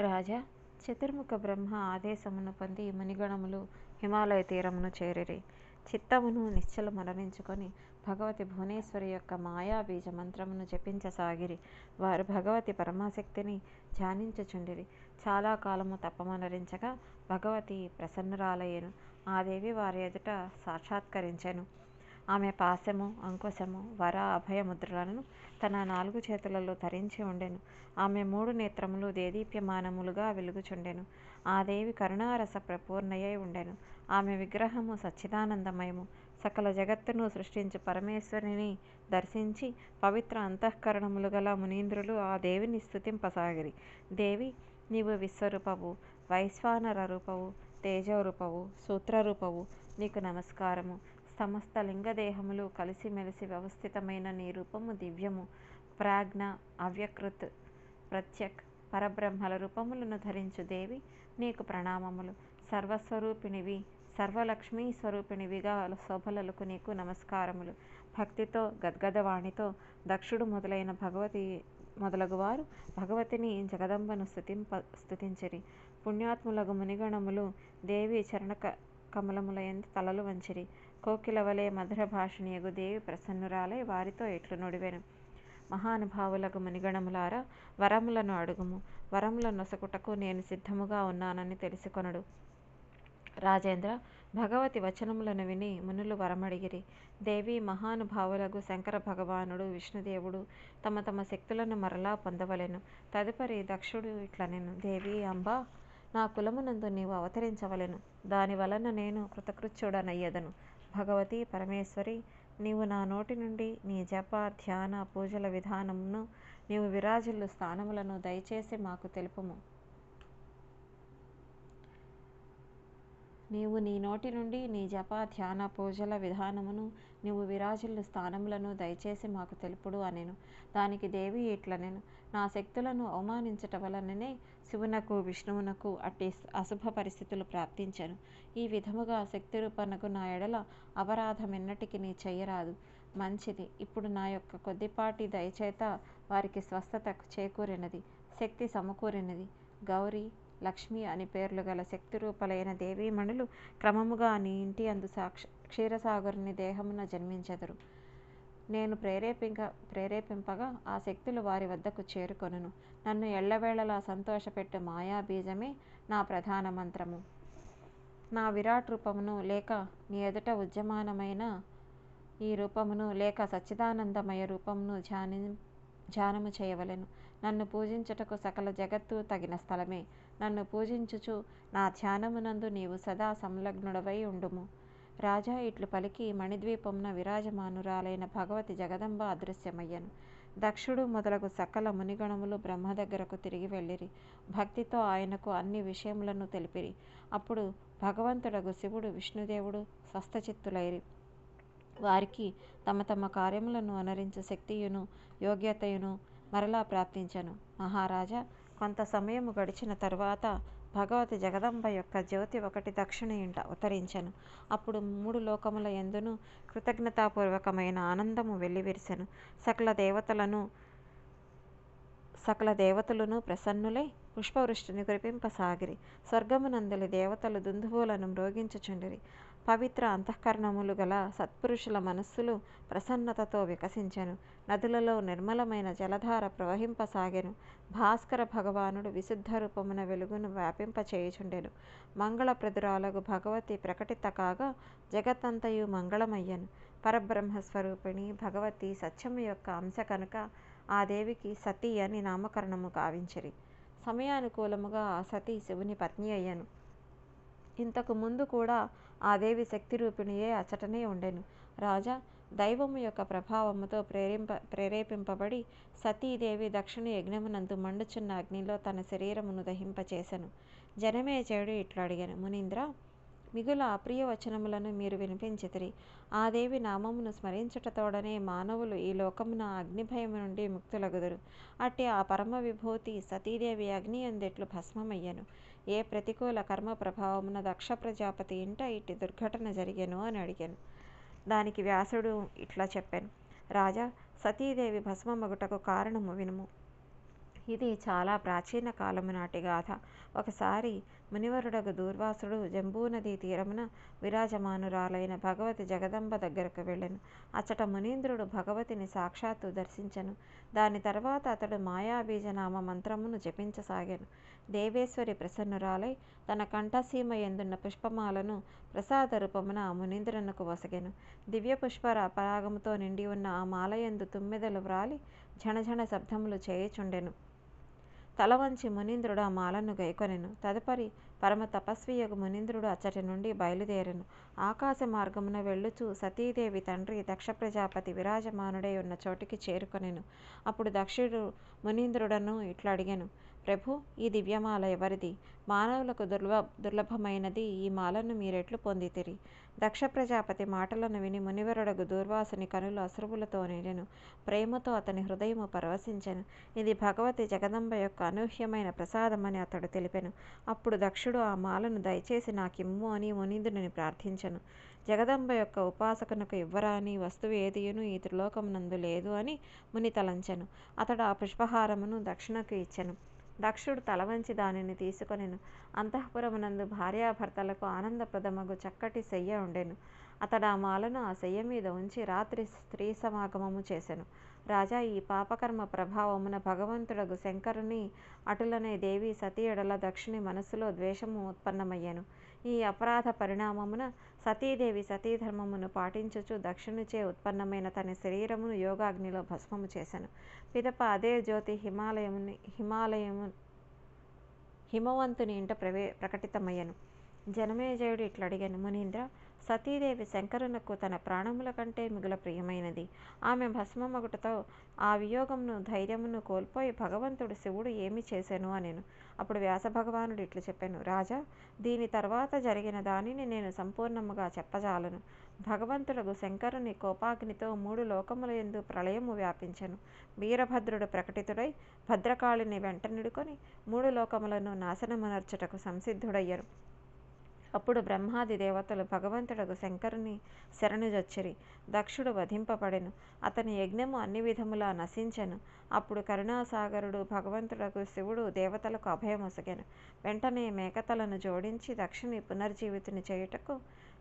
రాజా చతుర్ముఖ బ్రహ్మ ఆదేశమును పొంది మునిగణములు హిమాలయ తీరమును చేరిరి. చిత్తమును నిశ్చల మరణించుకొని భగవతి భువనేశ్వరి యొక్క మాయా బీజ మంత్రమును జపించసాగిరి. వారు భగవతి పరమాశక్తిని ధ్యానించుచుండిరి. చాలా కాలము తపమనరించగా భగవతి ప్రసన్నురాలయ్యను. ఆ దేవి వారి ఎదుట సాక్షాత్కరించెను. ఆమె పాశము అంకుశము వర అభయముద్రలను తన నాలుగు చేతులలో ధరించి ఉండెను. ఆమె మూడు నేత్రములు దేదీప్యమానములుగా వెలుగుచుండెను. ఆ దేవి కరుణారస ప్రపూర్ణయై ఉండెను. ఆమె విగ్రహము సచ్చిదానందమయము. సకల జగత్తును సృష్టించి పరమేశ్వరిని దర్శించి పవిత్ర అంతఃకరణములు గల మునీంద్రులు ఆ దేవిని స్థుతింపసాగిరి దేవి నీవు విశ్వరూపవు వైశ్వానర రూపవు తేజోరూపవు సూత్రరూపవు నీకు నమస్కారము. సమస్త లింగదేహములు కలిసిమెలిసి వ్యవస్థితమైన నీ రూపము దివ్యము. ప్రాజ్ఞ అవ్యకృత్ ప్రత్యక్ పరబ్రహ్మల రూపములను ధరించు దేవి నీకు ప్రణామములు. సర్వస్వరూపిణివి సర్వలక్ష్మీ స్వరూపిణివిగా శోభలకు నీకు నమస్కారములు. భక్తితో గద్గదవాణితో దక్షుడు మొదలైన భగవతి మొదలగువారు భగవతిని జగదంబను స్థుతింప స్థుతించిరి పుణ్యాత్ములగు మునిగణములు దేవి చరణ కమలములయందు తలలు వంచిరి. కోకిల వలె మధుర భాషణియగు దేవి ప్రసన్నురాలై వారితో ఎట్లు నుడివెను. మహానుభావులకు మునిగణములారా వరములను అడుగుము. వరముల నొసకుటకు నేను సిద్ధముగా ఉన్నానని తెలుసుకొనడు. రాజేంద్ర భగవతి వచనములను విని మునులు వరమడిగిరి. దేవి మహానుభావులకు శంకర భగవానుడు విష్ణుదేవుడు తమ తమ శక్తులను మరలా పొందవలెను. తదుపరి దక్షుడు ఇట్లనెను. దేవి అంబా నా కులమునందు నీవు అవతరించవలెను. దాని వలన నేను కృతకృత్యుడనయ్యదను. భగవతి పరమేశ్వరి నీవు నా నోటి నుండి నీ జప ధ్యాన పూజల విధానమును నీవు విరాజిల్లు స్థానములను దయచేసి మాకు తెలుపుము. నీవు నీ నోటి నుండి నీ జప ధ్యాన పూజల విధానమును నీవు విరాజిల్లు స్థానములను దయచేసి మాకు తెలుపుడు అనెను. దానికి దేవి ఇట్లనెను. నా శక్తులను అవమానించట వలననే శివునకు విష్ణువునకు అట్టి అశుభ పరిస్థితులు ప్రాప్తించను. ఈ విధముగా శక్తి రూపనకు నా ఎడల అపరాధం ఎన్నటికి నీ చెయ్యరాదు. మంచిది. ఇప్పుడు నా యొక్క కొద్దిపాటి దయచేత వారికి స్వస్థత చేకూరినది. శక్తి సమకూరినది. గౌరీ లక్ష్మి అని పేర్లు గల శక్తి రూపలైన దేవీమణులు క్రమముగా నీ ఇంటి అందు సాక్ష క్షీరసాగరుని దేహమున జన్మించెదరు. నేను ప్రేరేపింక ప్రేరేపింపగా ఆ శక్తులు వారి వద్దకు చేరుకొనును. నన్ను ఎల్లవేళలా సంతోషపెట్టు మాయాబీజమే నా ప్రధాన మంత్రము. నా విరాట్ రూపమును లేక నీ ఎదుట ఉద్యమానమైన ఈ రూపమును లేక సచ్చిదానందమయ రూపమును ధ్యాని ధ్యానము చేయవలెను. నన్ను పూజించుటకు సకల జగత్తు తగిన స్థలమే. నన్ను పూజించుచు నా ధ్యానమునందు నీవు సదా సంలగ్నుడవై ఉండుము. రాజా ఇట్లు పలికి మణిద్వీపంన విరాజమానురాలైన భగవతి జగదంబ అదృశ్యమయ్యను. దక్షుడు మొదలగు సకల మునిగణములు బ్రహ్మ దగ్గరకు తిరిగి వెళ్ళిరి. భక్తితో ఆయనకు అన్ని విషయములను తెలిపిరి. అప్పుడు భగవంతుడగు శివుడు విష్ణుదేవుడు స్వస్థచిత్తులైరి. వారికి తమ తమ కార్యములను అనరించు శక్తియును యోగ్యతయును మరలా ప్రాప్తించను. మహారాజా కొంత సమయము గడిచిన తరువాత భగవతి జగదంబ యొక్క జ్యోతి ఒకటి దక్షిణ ఇంట అప్పుడు మూడు లోకముల ఎందును కృతజ్ఞతాపూర్వకమైన ఆనందము వెల్లివిరిసెను. సకల దేవతలను సకల దేవతలను ప్రసన్నులై పుష్పవృష్టిని కురిపింపసాగిరి. స్వర్గమునందలి దేవతలు దుందువులను మ్రోగించుచుండిరి. పవిత్ర అంతఃకరణములు గల సత్పురుషుల మనస్సులు ప్రసన్నతతో వికసించెను. నదులలో నిర్మలమైన జలధార ప్రవహింపసాగెను. భాస్కర భగవానుడు విశుద్ధ రూపమున వెలుగును వ్యాపింపచేయుచుండెను. మంగళప్రదురాలకు భగవతి ప్రకటిత కాగా జగత్తంతయు మంగళమయ్యను. పరబ్రహ్మస్వరూపిణి భగవతి సత్యము యొక్క అంశ కనుక ఆ దేవికి సతీ అని నామకరణము గావించిరి. సమయానుకూలముగా ఆ సతీ శివుని పత్ని అయ్యను. ఇంతకు ముందు కూడా ఆ దేవి శక్తి రూపిణియే అచటనే ఉండెను. రాజా దైవము యొక్క ప్రభావముతో ప్రేరింప ప్రేరేపింపబడి సతీదేవి దక్షిణ యజ్ఞమునందు మండుచున్న అగ్నిలో తన శరీరమును దహింపచేసెను. జనమే చేడు ఇట్లా అడిగాను. మునీంద్ర మిగుల అప్రియ వచనములను మీరు వినిపించితిరి. ఆ దేవి నామమును స్మరించుటతోడనే మానవులు ఈ లోకమున అగ్నిభయం నుండి ముక్తులగుదురు. అట్టి ఆ పరమ విభూతి సతీదేవి అగ్ని అందెట్లు భస్మమయ్యను. ఏ ప్రతికూల కర్మ ప్రభావమున దక్ష ప్రజాపతి ఇంట ఇట్టి దుర్ఘటన జరిగెను అని అడిగాను. దానికి వ్యాసుడు ఇట్లా చెప్పాను. రాజా సతీదేవి భస్మమగుటకు కారణము వినుము. ఇది చాలా ప్రాచీన కాలము నాటి గాథ. ఒకసారి మునివరుడగు దూర్వాసుడు జంబూనదీ తీరమున విరాజమానురాలైన భగవతి జగదంబ దగ్గరకు వెళ్ళెను. అచ్చట మునీంద్రుడు భగవతిని సాక్షాత్తు దర్శించెను. దాని తర్వాత అతడు మాయాబీజనామ మంత్రమును జపించసాగాను. దేవేశ్వరి ప్రసన్నురాలై తన కంఠసీమ ఎందున్న పుష్పమాలను ప్రసాద రూపమున ఆ మునీంద్రునకు వసగెను. దివ్య పుష్పర పరాగముతో నిండి ఉన్న ఆ మాలయందు తుమ్మెదలు వ్రాలి ఝణఝణ శబ్దములు చేయుచుండెను. తల వంచి మునీంద్రుడు ఆ మాలను గైకొనెను. తదుపరి పరమ తపస్వియగు మునీంద్రుడు అచ్చటి నుండి బయలుదేరెను. ఆకాశ మార్గమున వెళ్ళుచు సతీదేవి తండ్రి దక్ష ప్రజాపతి విరాజమానుడై ఉన్న చోటికి చేరుకొనెను. అప్పుడు దక్షుడు మునీంద్రుడను ఇట్లా అడిగాను ప్రభు ఈ దివ్యమాల ఎవరిది? మానవులకు దుర్లభ దుర్లభమైనది ఈ మాలను మీరెట్లు పొందితిరి. దక్ష ప్రజాపతి మాటలను విని మునివరుడగు దూర్వాసుని కనులు అశ్రువులతో నిండెను. ప్రేమతో అతని హృదయము పరవశించెను. ఇది భగవతి జగదంబ యొక్క అనూహ్యమైన ప్రసాదమని అతడు తెలిపెను. అప్పుడు దక్షుడు ఆ మాలను దయచేసి నాకిమ్ము అని మునీంద్రుని ప్రార్థించెను. జగదంబ యొక్క ఉపాసకునకు ఇవ్వరాని వస్తువు ఏదియును ఈ త్రిలోకమునందు లేదు అని ముని తలంచెను అతడు ఆ పుష్పహారమును దక్షిణకు ఇచ్చెను. దక్షుడు తలవంచి దానిని తీసుకొనెను. అంతఃపురమునందు భార్యాభర్తలకు ఆనందప్రదమగు చక్కటి శయ్య ఉండెను. అతడు ఆ మాలను ఆ శయ్య మీద ఉంచి రాత్రి స్త్రీ సమాగమము చేసెను. రాజా ఈ పాపకర్మ ప్రభావమున భగవంతుడగు శంకరుని అటులనే దేవి సతీయుడల దక్షిణి దక్షుని మనస్సులో ద్వేషము ఉత్పన్నమయ్యాను. ఈ అపరాధ పరిణామమున సతీదేవి సతీధర్మమును పాటించుచు దక్షిణుచే ఉత్పన్నమైన తన శరీరమును యోగాగ్నిలో భస్మము చేశాను పిదప అదే జ్యోతి హిమాలయముని హిమాలయము హిమవంతుని ఇంట ప్రవే ప్రకటితమయ్యను. జనమేజయుడు ఇట్లా అడిగాను మునీంద్ర సతీదేవి శంకరునకు తన ప్రాణముల కంటే మిగుల ప్రియమైనది. ఆమె భస్మమగుటతో ఆ వియోగమును ధైర్యమును కోల్పోయి భగవంతుడు శివుడు ఏమి చేశాను అనేను. అప్పుడు వ్యాసభగవానుడు ఇట్లు చెప్పాను రాజా దీని తర్వాత జరిగిన దానిని నేను సంపూర్ణముగా చెప్పజాలను. భగవంతులకు శంకరుని కోపాగ్నితో మూడు లోకముల ఎందు ప్రళయము వ్యాపించెను. వీరభద్రుడు ప్రకటితుడై భద్రకాళిని వెంట నిడుకొని మూడు లోకములను నాశనమునర్చుటకు సంసిద్ధుడయ్యరు అప్పుడు బ్రహ్మాది దేవతలు భగవంతుడగు శంకరుని శరణుజొచ్చిరి. దక్షుడు వధింపబడెను. అతని యజ్ఞము అన్ని విధములా నశించెను. అప్పుడు కరుణాసాగరుడు భగవంతుడకు శివుడు దేవతలకు అభయమొసగెను. వెంటనే మేకతలను జోడించి దక్షుని పునర్జీవితుని చేయుటకు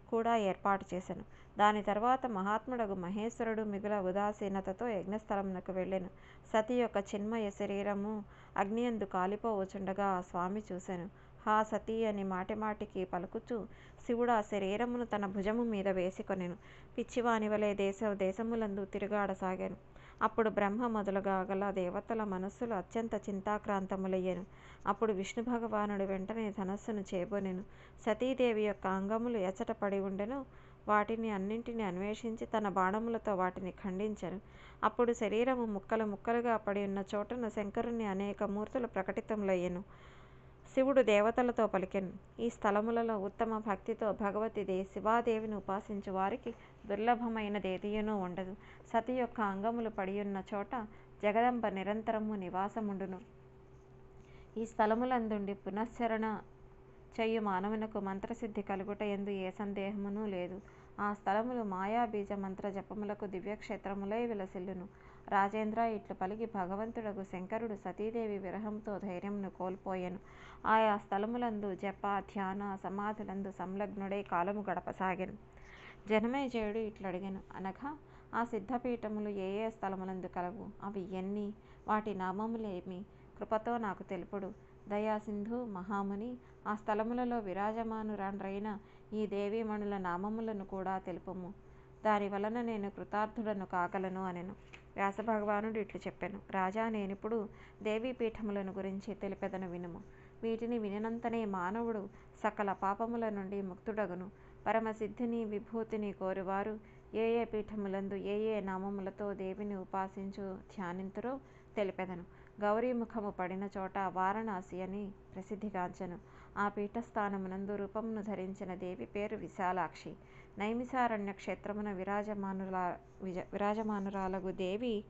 కూడా ఏర్పాటు చేశాను దాని తర్వాత మహాత్ముడగు మహేశ్వరుడు మిగుల ఉదాసీనతతో యజ్ఞస్థలమునకు వెళ్ళెను. సతి యొక్క చిన్మయ శరీరము అగ్నియందు కాలిపోవచుండగా ఆ స్వామి చూసెను. హా సతీ అని మాటిమాటికి పలుకుచూ శివుడు ఆ శరీరమును తన భుజము మీద వేసుకొనెను. పిచ్చివాని వలె దేశ దేశములందు తిరుగాడసాగాను. అప్పుడు బ్రహ్మ మొదలుగా గల దేవతల మనస్సులు అత్యంత చింతాక్రాంతములయ్యెను. అప్పుడు విష్ణు భగవానుడు వెంటనే ధనస్సును చేబొనెను. సతీదేవి యొక్క అంగములు ఎచట పడి ఉండెను. వాటిని అన్నింటిని అన్వేషించి తన బాణములతో వాటిని ఖండించను. అప్పుడు శరీరము ముక్కలు ముక్కలుగా పడి ఉన్న చోటన శంకరుని అనేక మూర్తులు ప్రకటితములయ్యెను. శివుడు దేవతలతో పలికెను. ఈ స్థలములలో ఉత్తమ భక్తితో భగవతిదే శివాదేవిని ఉపాసించు వారికి దుర్లభమైనదేదియునూ ఉండదు. సతి యొక్క అంగములు పడియున్న చోట జగదంబ నిరంతరము నివాసముండును. ఈ స్థలములందుండి పునశ్చరణ చెయ్యు మానవునకు మంత్రసిద్ధి కలుగుట ఎందు ఏ సందేహమునూ లేదు. ఆ స్థలములు మాయాబీజ మంత్ర జపములకు దివ్యక్షేత్రములై విలసిల్లును. రాజేంద్ర ఇట్లు పలికి భగవంతుడగు శంకరుడు సతీదేవి విరహంతో ధైర్యంను కోల్పోయెను. ఆయా స్థలములందు జప ధ్యాన సమాధులందు సంలగ్నుడై కాలము గడపసాగెను. జనమేజయుడు ఇట్లు అడిగాను అనగా ఆ సిద్ధపీఠములు ఏ ఏ స్థలములందు కలవు? అవి ఎన్ని? వాటి నామములేమి? కృపతో నాకు తెలుపుడు. దయాసింధు మహాముని ఆ స్థలములలో విరాజమానురాండ్రైన ఈ దేవీమణుల నామములను కూడా తెలుపుము. దాని వలన నేను కృతార్థుడను కాగలను అనెను. వ్యాసభగవానుడు ఇట్లు చెప్పాను. రాజా నేనిప్పుడు దేవీపీఠములను గురించి తెలిపెదను వినుము. వీటిని వినినంతనే మానవుడు సకల పాపముల నుండి ముక్తుడగును. పరమసిద్ధిని విభూతిని కోరువారు ఏ ఏ పీఠములందు ఏ ఏ నామములతో దేవిని ఉపాసించు ధ్యానింతురో తెలిపెదను. గౌరీముఖము పడిన చోట వారణాసి అని ప్రసిద్ధిగాంచెను. ఆ పీఠస్థానమునందు రూపమును ధరించిన దేవి పేరు విశాలాక్షి. నైమిసారణ్య క్షేత్రమున విరాజమానురా విజ విరాజమానురాలగు దేవి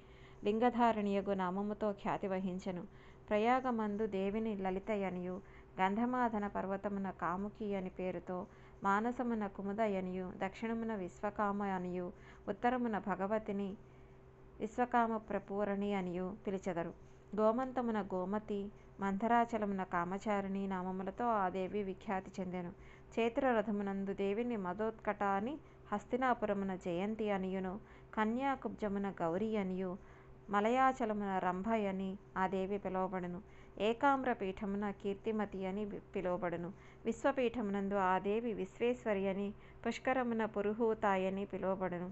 లింగధారణియగు నామముతో ఖ్యాతి వహించెను. ప్రయాగమందు దేవిని లలితయనియు గంధమాధన పర్వతమున కాముకి అని పేరుతో మానసమున కుముద అనియు దక్షిణమున విశ్వకామ అనియు ఉత్తరమున భగవతిని విశ్వకామ ప్రపూరణి అనియు పిలిచెదరు. గోమంతమున గోమతి మంథరాచలమున కామచారిణి నామములతో ఆ దేవి విఖ్యాతి చెందెను. చేతుల రథమునందు దేవిని మదోత్కట అని హస్తినాపురమున జయంతి అనియును కన్యాకుబ్జమున గౌరీ అనియు మలయాచలమున రంభ అని ఆ దేవి పిలువబడును. ఏకామ్ర పీఠమున కీర్తిమతి అని పిలువబడును. విశ్వపీఠమునందు ఆ దేవి విశ్వేశ్వరి అని పుష్కరమున పురుహూతాయని పిలువబడును.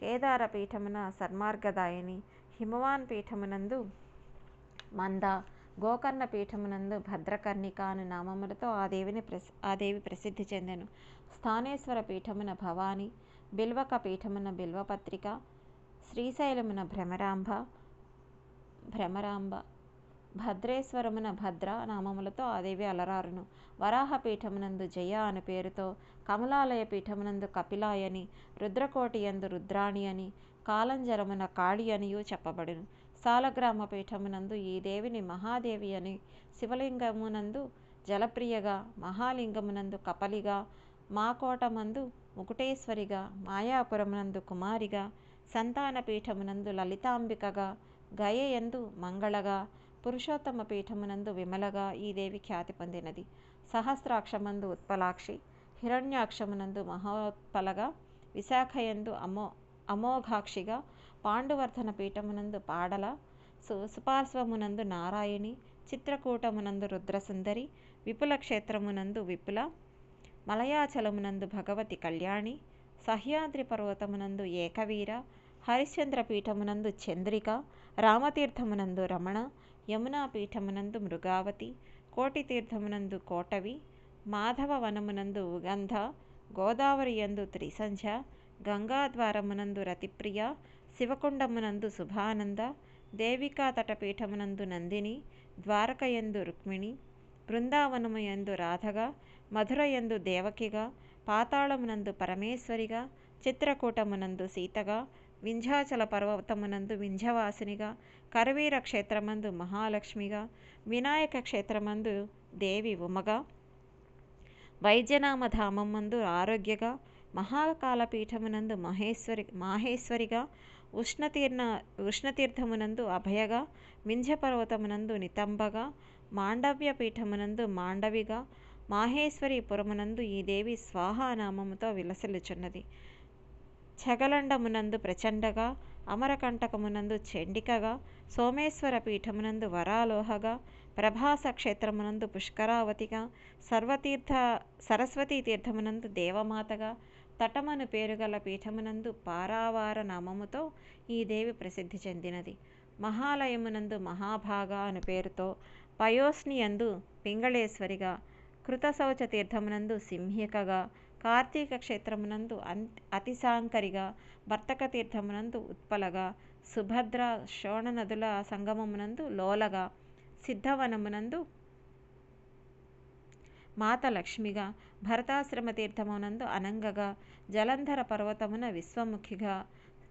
కేదార పీఠమున సన్మార్గదాయని హిమవాన్ పీఠమునందు మంద గోకర్ణ పీఠమునందు భద్రకర్ణిక అను నామములతో ఆ దేవిని ప్రసి ఆ దేవి ప్రసిద్ధి చెందెను. స్థానేశ్వర పీఠమున భవాని బిల్వక పీఠమున బిల్వపత్రిక శ్రీశైలమున భ్రమరాంబ భ్రమరాంబ భద్రేశ్వరమున భద్ర నామములతో ఆ దేవి అలరారును. వరాహపీఠమునందు జయ అను పేరుతో కమలాలయ పీఠమునందు కపిలాయని రుద్రకోటి యందు రుద్రాణి అని కాలంజరమున కాళి అనియు చెప్పబడును. సాలగ్రామ పీఠమునందు ఈ దేవిని మహాదేవి అని శివలింగమునందు జలప్రియగా మహాలింగమునందు కపలిగా మాకోటమందు ముకుటేశ్వరిగా మాయాపురమునందు కుమారిగా సంతాన పీఠమునందు లలితాంబికగా గయయందు మంగళగా పురుషోత్తమ పీఠమునందు విమలగా ఈ దేవి ఖ్యాతి పొందినది. సహస్రాక్షమందు ఉత్పలాక్షి హిరణ్యాక్షమునందు మహోత్పలగా విశాఖయందు అమో అమోఘాక్షిగా పాండువర్ధన పీఠమునందు పాడల సు సుపార్శ్వమునందు నారాయణి చిత్రకూటమునందు రుద్రసుందరి విపుల క్షేత్రమునందు విపుల మలయాచలమునందు భగవతి కళ్యాణి సహ్యాద్రి పర్వతమునందు ఏకవీర హరిశ్చంద్ర పీఠమునందు చంద్రిక రామతీర్థమునందు రమణ యమునా పీఠమునందు మృగావతి కోటి తీర్థమునందు కోటవి మాధవ వనమునందు ఉగంధ గోదావరి యందు త్రిసంధ్య గంగాద్వారమునందు రతిప్రియ శివకుండమునందు శుభానంద దేవికా తటపీఠమునందు నందిని ద్వారకయందు రుక్మిణి బృందావనము యందు రాధగా మధురయందు దేవకిగా పాతాళమునందు పరమేశ్వరిగా చిత్రకూటమునందు సీతగా వింధ్యాచల పర్వతమునందు వింధ్యవాసినిగా కరవీర క్షేత్రమందు మహాలక్ష్మిగా వినాయక క్షేత్రమందు దేవి ఉమగా వైద్యనామధామమందు ఆరోగ్యగా మహాకాలపీఠమునందు మహేశ్వరి మాహేశ్వరిగా ఉష్ణతీర్ణ ఉష్ణతీర్థమునందు అభయగా వింధ్యపర్వతమునందు నితంబగా మాండవ్య పీఠమునందు మాండవిగా మాహేశ్వరి పురమునందు ఈ దేవి స్వాహానామముతో విలసిల్లుచున్నది. చగలండమునందు ప్రచండగా అమరకంటకమునందు చండికగా సోమేశ్వర పీఠమునందు వరాలోహగా ప్రభాస క్షేత్రమునందు పుష్కరావతిగా సర్వతీర్థ సరస్వతీ తీర్థమునందు దేవమాతగా తటమను పేరుగల పీఠమునందు పారావార నామముతో ఈ దేవి ప్రసిద్ధి చెందినది. మహాలయమునందు మహాభాగ అను పేరుతో పయోస్నియందు పింగళేశ్వరిగా కృతశౌచ తీర్థమునందు సింహికగా కార్తీక క్షేత్రమునందు అతిశాంకరిగా వర్తక తీర్థమునందు ఉత్పలగా సుభద్ర శోణ నదుల సంగమమునందు లోలగా సిద్ధవనమునందు మాత లక్ష్మిగా భరతాశ్రమ తీర్థమునందు అనంగగా జలంధర పర్వతమున విశ్వముఖిగా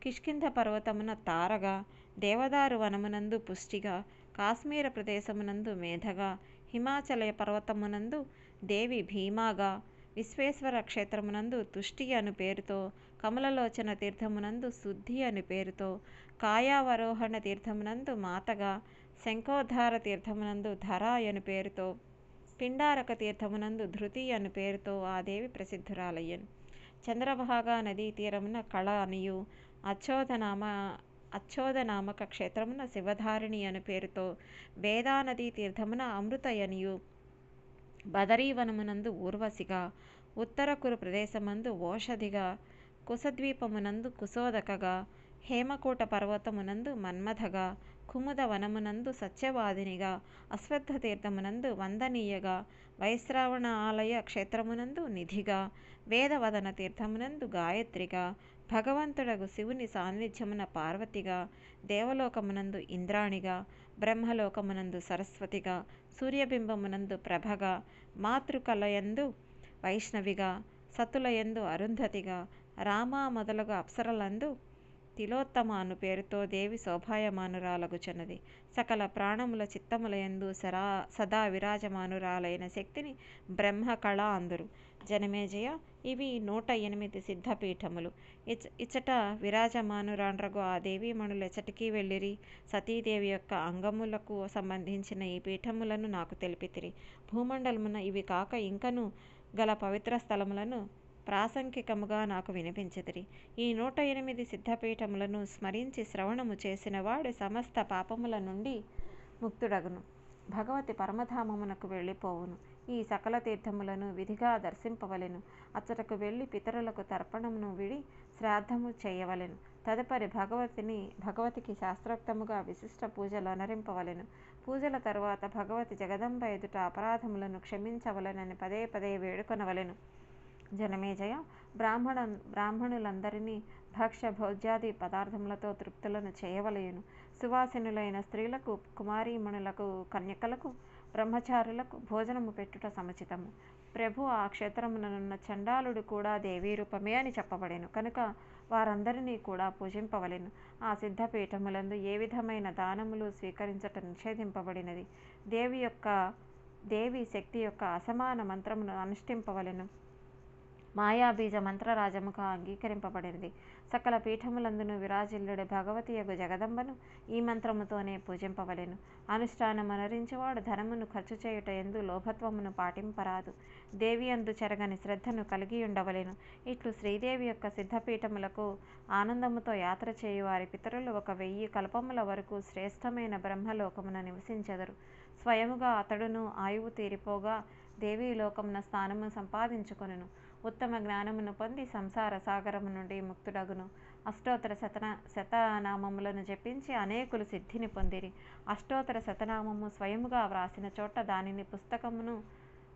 కిష్కింధ పర్వతమున తారగా దేవదారు వనమునందు పుష్టిగా కాశ్మీర ప్రదేశమునందు మేధగా హిమాచల పర్వతమునందు దేవి భీమాగా విశ్వేశ్వర క్షేత్రమునందు తుష్టి అను పేరుతో కమలలోచన తీర్థమునందు శుద్ధి అను పేరుతో కాయావరోహణ తీర్థమునందు మాతగా శంఖోద్ధార తీర్థమునందు ధర అను పేరుతో పిండారక తీర్థమునందు ధృతి అను పేరుతో ఆ దేవి ప్రసిద్ధురాలయ్యను. చంద్రభాగా నదీ తీరమున కళ అనియు అచ్చోదనామ అచ్చోదనామక క్షేత్రమున శివధారిణి అను పేరుతో వేదానదీ తీర్థమున అమృతయనియు బదరీవనమునందు ఊర్వశిగా ఉత్తరకురు ప్రదేశమందు ఓషధిగా కుసద్వీపమునందు కుశోదకగా హేమకూట పర్వతమునందు మన్మథగా కుముద వనమునందు సత్యవాదినిగా అశ్వత్థ తీర్థమునందు వందనీయగా వైశ్రావణ ఆలయ క్షేత్రమునందు నిధిగా వేదవదన తీర్థమునందు గాయత్రిగా భగవంతుడగు శివుని సాన్నిధ్యమున పార్వతిగా దేవలోకమునందు ఇంద్రాణిగా బ్రహ్మలోకమునందు సరస్వతిగా సూర్యబింబమునందు ప్రభగా మాతృకలయందు వైష్ణవిగా సతులయందు అరుంధతిగా రామ మొదలగు అప్సరలందు తిలోత్తమ అను పేరుతో దేవి శోభాయమానురాలగుచున్నది. సకల ప్రాణముల చిత్తములయందు సరా సదా విరాజమానురాలైన శక్తిని బ్రహ్మ కళ అందరు జనమేజయ ఇవి నూట ఎనిమిది సిద్ధపీఠములు. ఇచ ఇచ్చట విరాజమానురాండ్రగు ఆ దేవీమణులు ఎచ్చటికి వెళ్ళిరి. సతీదేవి యొక్క అంగములకు సంబంధించిన ఈ పీఠములను నాకు తెలిపితిరి. భూమండలమున ఇవి కాక ఇంకను గల పవిత్ర స్థలములను ప్రాసంగికముగా నాకు వినిపించితిరి ఈ నూట ఎనిమిది సిద్ధపీఠములను స్మరించి శ్రవణము చేసినవాడు సమస్త పాపముల నుండి ముక్తుడగును. భగవతి పరమధామమునకు వెళ్ళిపోవును. ఈ సకల తీర్థములను విధిగా దర్శింపవలెను. అచ్చటకు వెళ్ళి పితరులకు తర్పణమును విడి శ్రాద్ధము చేయవలెను. తదుపరి భగవతిని భగవతికి శాస్త్రోక్తముగా విశిష్ట పూజలు అనరింపవలెను. పూజల తరువాత భగవతి జగదంబ ఎదుట అపరాధములను క్షమించవలెనని పదే పదే వేడుకొనవలెను. జనమేజయ బ్రాహ్మణ బ్రాహ్మణులందరినీ భక్ష్య భోజ్యాది పదార్థములతో తృప్తులను చేయవలయును సువాసినులైన స్త్రీలకు కుమారీమణులకు కన్యకలకు బ్రహ్మచారులకు భోజనము పెట్టుట సముచితము. ప్రభు ఆ క్షేత్రముననున్న చండాలుడు కూడా దేవీ రూపమే అని చెప్పబడెను. కనుక వారందరినీ కూడా పూజింపవలెను. ఆ సిద్ధపీఠములందు ఏ విధమైన దానములు స్వీకరించట నిషేధింపబడినది? దేవి యొక్క దేవి శక్తి యొక్క అసమాన మంత్రమును అనుష్ఠింపవలెను. మాయాబీజ మంత్రరాజముగా అంగీకరింపబడినది సకల పీఠములందును విరాజిల్లుడి భగవతి యగు జగదంబను ఈ మంత్రముతోనే పూజింపవలెను అనుష్ఠానమనరించువాడు ధనమును ఖర్చు చేయుట ఎందు లోభత్వమును పాటింపరాదు. దేవి అందు చెరగని శ్రద్ధను కలిగి ఉండవలెను ఇట్లు శ్రీదేవి యొక్క సిద్ధపీఠములకు ఆనందముతో యాత్ర చేయు వారి పితరులు ఒక వెయ్యి కల్పముల వరకు శ్రేష్టమైన బ్రహ్మలోకమున నివసించెదరు. స్వయముగా అతడును ఆయువు తీరిపోగా దేవీ లోకమున స్థానము సంపాదించుకొనును. ఉత్తమ జ్ఞానమును పొంది సంసార సాగరము నుండి ముక్తుడగును. అష్టోత్తర శతన శతనామములను జపించి అనేకులు సిద్ధిని పొందిరి. అష్టోత్తర శతనామము స్వయముగా వ్రాసిన చోట దానిని పుస్తకమును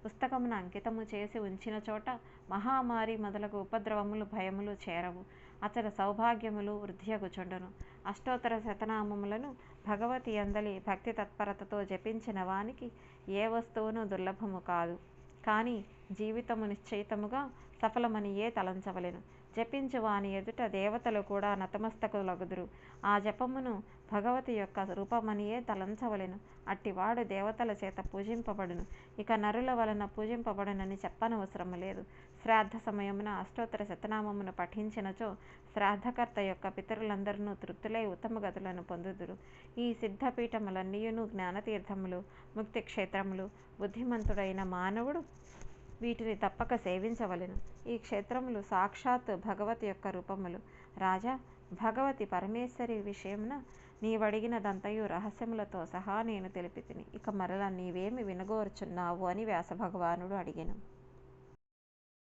పుస్తకమును అంకితము చేసి ఉంచిన చోట మహామారి మొదలగు ఉపద్రవములు భయములు చేరవు. అతడు సౌభాగ్యములు వృద్ధియగుచుండును. అష్టోత్తర శతనామములను భగవతి అందలి భక్తి తత్పరతతో జపించిన వానికి ఏ వస్తువును దుర్లభము కాదు. కానీ జీవితము నిశ్చయితముగా సఫలమనియే తలంచవలెను. జపించు వాని ఎదుట దేవతలు కూడా నతమస్తకులగుదురు. ఆ జపమును భగవతి యొక్క రూపమనియే తలంచవలెను. అట్టివాడు దేవతల చేత పూజింపబడును. ఇక నరుల వలన పూజింపబడునని చెప్పనవసరము లేదు. శ్రాద్ధ సమయమున అష్టోత్తర శతనామమును పఠించినచో శ్రాద్ధకర్త యొక్క పితరులందరూ తృప్తులై ఉత్తమ గతులను పొందుదురు. ఈ సిద్ధపీఠములన్నీయును జ్ఞానతీర్థములు ముక్తి క్షేత్రములు బుద్ధిమంతుడైన మానవుడు వీటిని తప్పక సేవించవలెను. ఈ క్షేత్రములు సాక్షాత్ భగవతి యొక్క రూపములు. రాజా భగవతి పరమేశ్వరి విషయమున నీవడిగినదంతయు రహస్యములతో సహా నేను తెలిపితిని. ఇక మరల నీవేమి వినగోరుచున్నావు అని వ్యాస భగవానుడు అడిగాను.